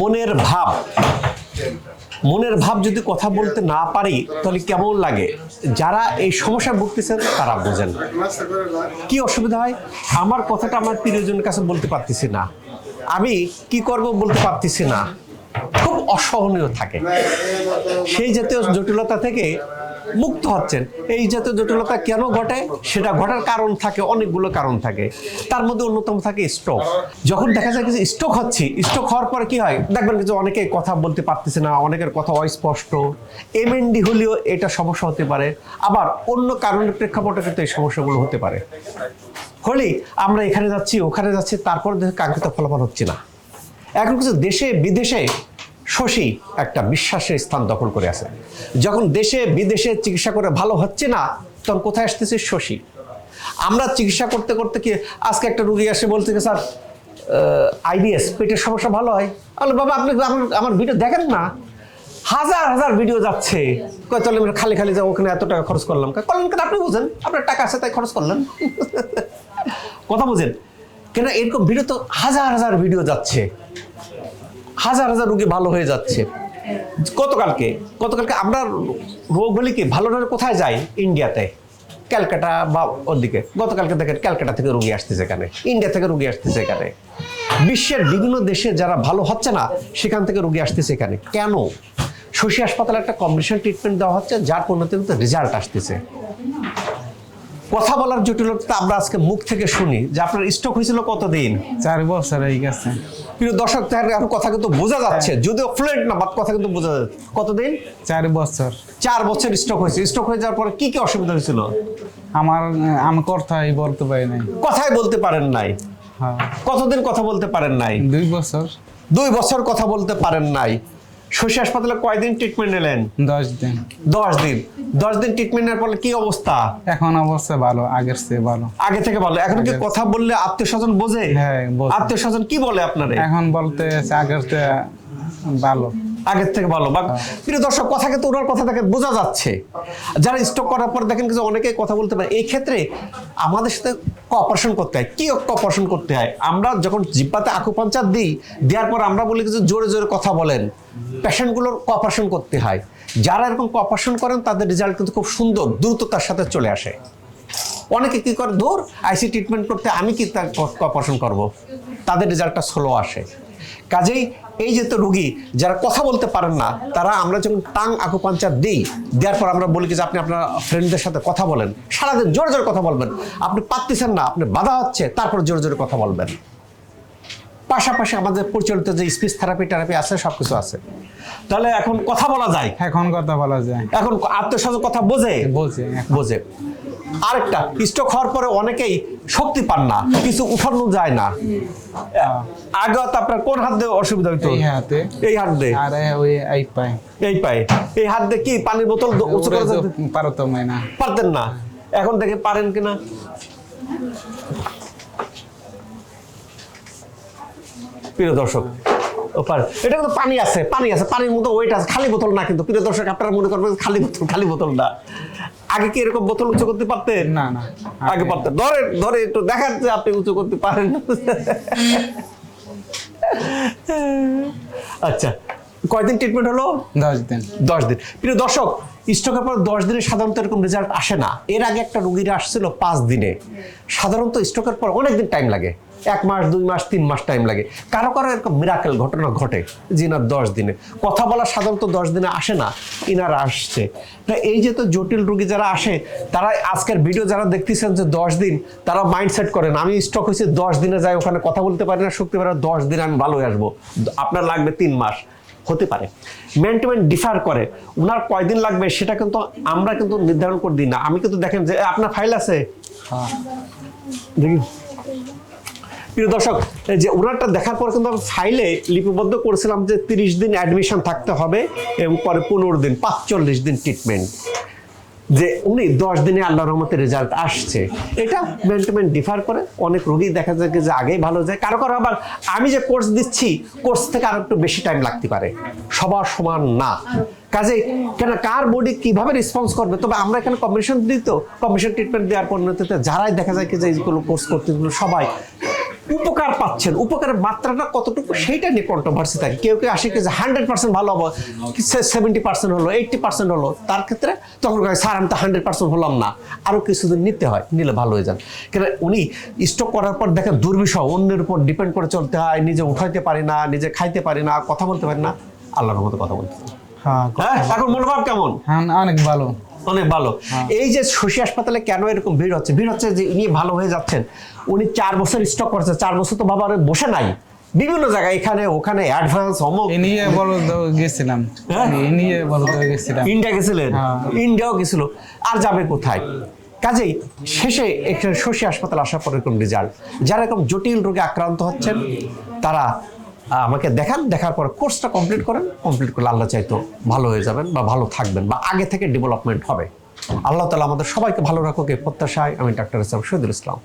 মনের ভাব। মনের ভাব যদি কথা বলতে না পারি, তাহলে কেমন লাগে? যারা এই সমস্যায় ভুগতেছেন, তারা বোঝেন। কি অসুবিধা হয়? আমার কথাটা আমার প্রিয়জনের কাছে বলতে পারতেছি না। আমি কি করব বলতে পারতেছি না। খুব অসহনীয় থাকে। সেই জাতীয় জটিলতা থেকে মুক্ত হচ্ছেন। এই জাতীয় জটিলতা কেন ঘটে? সেটা ঘটার কারণ থাকে, অনেকগুলো কারণ থাকে। তার মধ্যে অন্যতম থাকে স্ট্রোক যখন দেখা যায় যে স্ট্রোক হচ্ছে স্ট্রোক হওয়ার পরে কি হয়? দেখবেন যে অনেকে কথা বলতে পারতেছে না, অনেকের কথা অস্পষ্ট। এমএনডি হলেও এটা সমস্যা হতে পারে। আবার অন্য কারণের প্রেক্ষাপটে কিন্তু এই সমস্যাগুলো হতে পারে। হলে আমরা এখানে যাচ্ছি, ওখানে যাচ্ছি, তারপর কাঙ্ক্ষিত ফলাফল হচ্ছে না। এখন কিছু দেশে, বিদেশে শশী একটা বিশ্বাসের স্থান দখল করে আছে। যখন দেশে, বিদেশে চিকিৎসা করে ভালো হচ্ছে না, তখন কোথায় আসতেছে শশী? আমরা চিকিৎসা করতে করতে কি আজকে একটা রুগী আসে বলতে কি, স্যার আইবিএস পেটের সমস্যা ভালো হয়? বাবা, আপনি আমার ভিডিও দেখেন না? হাজার হাজার ভিডিও যাচ্ছে। তাহলে খালি খালি যাব, ওখানে এত টাকা খরচ করলাম। করলেন কেন? আপনি বুঝেন, আপনার টাকা আছে, তাই খরচ করলেন। কথা বুঝেন। কেন এরকম ভিডিও তো হাজার হাজার ভিডিও যাচ্ছে। হাজার হাজার রোগী ভালো হয়ে যাচ্ছে। গতকালকে গতকালকে আমরা রোগ হলে কি ভালো হলে কোথায় যাই ইন্ডিয়াতে। ক্যালকাটা বা ওদিকে। গতকালকে দেখেন ক্যালকাটা থেকে রুগী আসতেছে এখানে। ইন্ডিয়া থেকে রুগী আসতেছে এখানে। বিশ্বের বিভিন্ন দেশে যারা ভালো হচ্ছে না, সেখান থেকে রুগী আসতেছে এখানে। কেন? শশী হাসপাতালে একটা কম্বিনেশন ট্রিটমেন্ট দেওয়া হচ্ছে, যার পরিণতিতে রেজাল্ট আসতেছে। কথা বলার জটিলতা আমরা আজকে মুখ থেকে শুনি। যে আপনার স্ট্রোক হয়েছিল কতদিন? চার বছর হয়ে গেছে। প্রিয় দর্শক এখন কথা কিন্তু বোঝা যাচ্ছে। যদিও ফ্লুয়েন্ট না বাট কথা কিন্তু বোঝা যাচ্ছে। কতদিন? চার বছর। চার বছর স্ট্রোক হয়েছে। স্ট্রোক হয়ে যাওয়ার পরে কি কি অসুবিধা হয়েছিল? আমার আমি কথাই বলতে পারি নাই। কথাই বলতে পারেন নাই। হ্যাঁ। কতদিন কথা বলতে পারেন নাই? দুই বছর। দুই বছর কথা বলতে পারেন নাই। শশী হাসপাতালে কয়দিন ট্রিটমেন্ট নিলেন? দশ দিন। দশ দিন। দশ দিন ট্রিটমেন্ট নেওয়ার পরে কি অবস্থা? এখন অবস্থা ভালো আগের চেয়ে ভালো। আগে থেকে ভালো। এখন কি কথা বললে আত্মীয় স্বজন বোঝে? হ্যাঁ, আত্মীয় স্বজন কি বলে আপনার এখন বলতে আগের চেয়ে ভালো। আগের থেকে ভালো। বা প্রিয় দর্শক কথা কিন্তু ওনার কথা দেখে বোঝা যাচ্ছে। যারা স্টক করার পর দেখেন কিছু অনেকে কথা বলতে পারে। এই ক্ষেত্রে আমাদের সাথে কপারেশন করতে হয়। কি কপারেশন করতে হয়? আমরা যখন জিব্বাতে আকুপাঞ্চার দিই দেওয়ার পর আমরা বলি কিছু জোরে জোরে কথা বলেন। পেশেন্টগুলোর কপারেশন করতে হয়। যারা এরকম কপারেশন করেন তাদের রেজাল্ট কিন্তু খুব সুন্দর দ্রুততার সাথে চলে আসে। অনেকে কি করে? ধর আইসি ট্রিটমেন্ট করতে আমি কি তার কপারেশন করব? তাদের রেজাল্টটা স্লো আসে। কাজেই এই যে তো রুগী, যারা কথা বলতে পারেন না, তারা আমরা যখন টাং আকুপাঞ্চার দিই, দেওয়ার পর আমরা বলি যে আপনি আপনার ফ্রেন্ডদের সাথে কথা বলেন। সারাদিন জোরে জোরে কথা বলবেন। আপনি পারতেছেন না, আপনি বাধা হচ্ছে, তারপর জোরে জোরে কথা বলবেন। পাশাপাশি আমাদের পরিচালিত যে স্পিচ থেরাপি টেরাপি আছে সব কিছু আছে। তাহলে এখন কথা বলা যায়। এখন কথা বলা যায়। এখন আত্মীয় কথা বোঝে? বলছে এখন। বোঝে। আরেকটা স্ট্রোক হওয়ার পরে অনেকেই শক্তি পান না কিছু উঠানো যায় না। আগে তো আপনার কোন হাত দিয়ে অসুবিধা হইতো? এই হাতে। এই হাত দিয়ে? আর ওই এই পায়। এই পায়ে। এই হাত দিয়ে কি পানির বোতল উঁচু করে পারতাম না। পারতেন না। এখন দেখে পারেন কিনা। প্রিয় দর্শক ও পারে এটা কিন্তু পানি আছে পানি আছে পানির মতো ওয়েট আছে খালি বোতল না কিন্তু প্রিয় দর্শক আপনারা মনে করবেন খালি বোতল খালি বোতল না। আগে কি এরকম বোতল উঁচু করতে পারতেন? না না আগে পারতেন। ধরে ধরে একটু দেখান যে আপনি উঁচু করতে পারেন। আচ্ছা কয়দিন ট্রিটমেন্ট হলো? দশ দিন। দশ দিন। প্রিয় দর্শক স্ট্রোকের পর দশ দিনে সাধারণত এরকম রেজাল্ট আসে না। এর আগে একটা রুগীরা আসছিল পাঁচ দিনে। সাধারণত স্ট্রোকের পর অনেক দিন টাইম লাগে। এক মাস দুই মাস তিন মাস টাইম লাগে। কারও কারও এরকম মিরাকেল ঘটনা ঘটে না দশ দিনে। কথা বলা সাধারণত দশ দিনে আসে না ইনারা আসছে। এই যে তো জটিল রুগী যারা আসে তারা আজকের ভিডিও যারা দেখতেছেন যে দশ দিন তারা মাইন্ডসেট করেন আমি স্টক হয়েছে দশ দিনে যাই ওখানে কথা বলতে পারি না শক্তি পারে দশ দিনে আমি ভালো হয়ে আসব। আপনার লাগবে তিন মাস। হতে পারে। ম্যান টু ম্যান ডিফার করে ওনার কয়দিন লাগবে সেটা কিন্তু আমরা কিন্তু নির্ধারণ করে দিই না। আমি কিন্তু দেখেন যে আপনার ফাইল আছে? হ্যাঁ। দেখি। প্রিয় দর্শক যে ওনারটা দেখার পর কিন্তু আমি ফাইলে লিপিবদ্ধ করেছিলাম যে তিরিশ দিন অ্যাডমিশন থাকতে হবে এবং পরে পনেরো দিন, পাঁচচল্লিশ দিন ট্রিটমেন্ট যে উনি দশ দিনে আল্লাহ রহমতের রেজাল্ট আসছে। এটা মেন্টেমেন্ট ডিফার করে। অনেক রোগী দেখা যায় যে আগেই ভালো যায়। কারও কারও আবার আমি যে কোর্স দিচ্ছি কোর্স থেকে আরও একটু বেশি টাইম লাগতে পারে। সবার সমান না। কাজে কেন, কার বডি কীভাবে রেসপন্স করবে? তবে আমরা এখানে কম্বিনেশন দিই তো। কম্বিনেশন ট্রিটমেন্ট দেওয়ার পরিণতিতে যারাই দেখা যায় যে এইগুলো কোর্স করতে সবাই উপকার পাচ্ছেন উপকারের মাত্রাটা কতটুকু সেইটা নিয়ে কন্ট্রোভার্সি থাকে। কেউ কেউ আসে কি যে হান্ড্রেড পার্সেন্ট ভালো হব সেভেন্টি পার্সেন্ট হলো এইটটি পার্সেন্ট হলো তার ক্ষেত্রে তখন স্যার আমি তো হান্ড্রেড পার্সেন্ট হলাম না। আরও কিছুদিন নিতে হয় নিলে ভালো হয়ে যান কেন উনি স্টক করার পর দেখেন দুর্বিষহ অন্যের উপর ডিপেন্ড করে চলতে হয় নিজে উঠাইতে পারি না নিজে খাইতে পারি না কথা বলতে পারি না আল্লাহর মতো কথা বলতে পারি। হ্যাঁ হ্যাঁ এখন মনোভাব কেমন? হ্যাঁ অনেক ভালো। অনেক ভালো। এই যে শশী হাসপাতালে কেন এরকম ভিড় হচ্ছে? ভিড় হচ্ছে যে উনি ভালো হয়ে যাচ্ছেন। উনি চার বছর স্টক করছে চার বছর তো বাবা বসে নাই। বিভিন্ন জায়গায় এখানে ওখানে অ্যাডভান্স অমুক এ নিয়ে বলো গেছিলাম। হ্যাঁ? এ নিয়ে বলো গেছিলাম। ইন্ডিয়া গেছিলেন? হ্যাঁ। ইন্ডিয়াও গেছিল। আর যাবে কোথায়? কাজেই শেষে এখানে শশী হাসপাতাল আসার পর এরকম রেজাল্ট যারা এরকম জটিল রোগে আক্রান্ত হচ্ছেন তারা আমাকে দেখান, দেখার পর কোর্সটা কমপ্লিট করেন কমপ্লিট করলে আল্লাহ চাইতো ভালো হয়ে যাবেন বা ভালো থাকবেন বা আগে থেকে ডেভেলপমেন্ট হবে। আল্লাহ তালা আমাদের সবাইকে ভালো রাখুক, এই প্রত্যাশায় আমি ডাক্তার ইসলাম শহীদুল ইসলাম।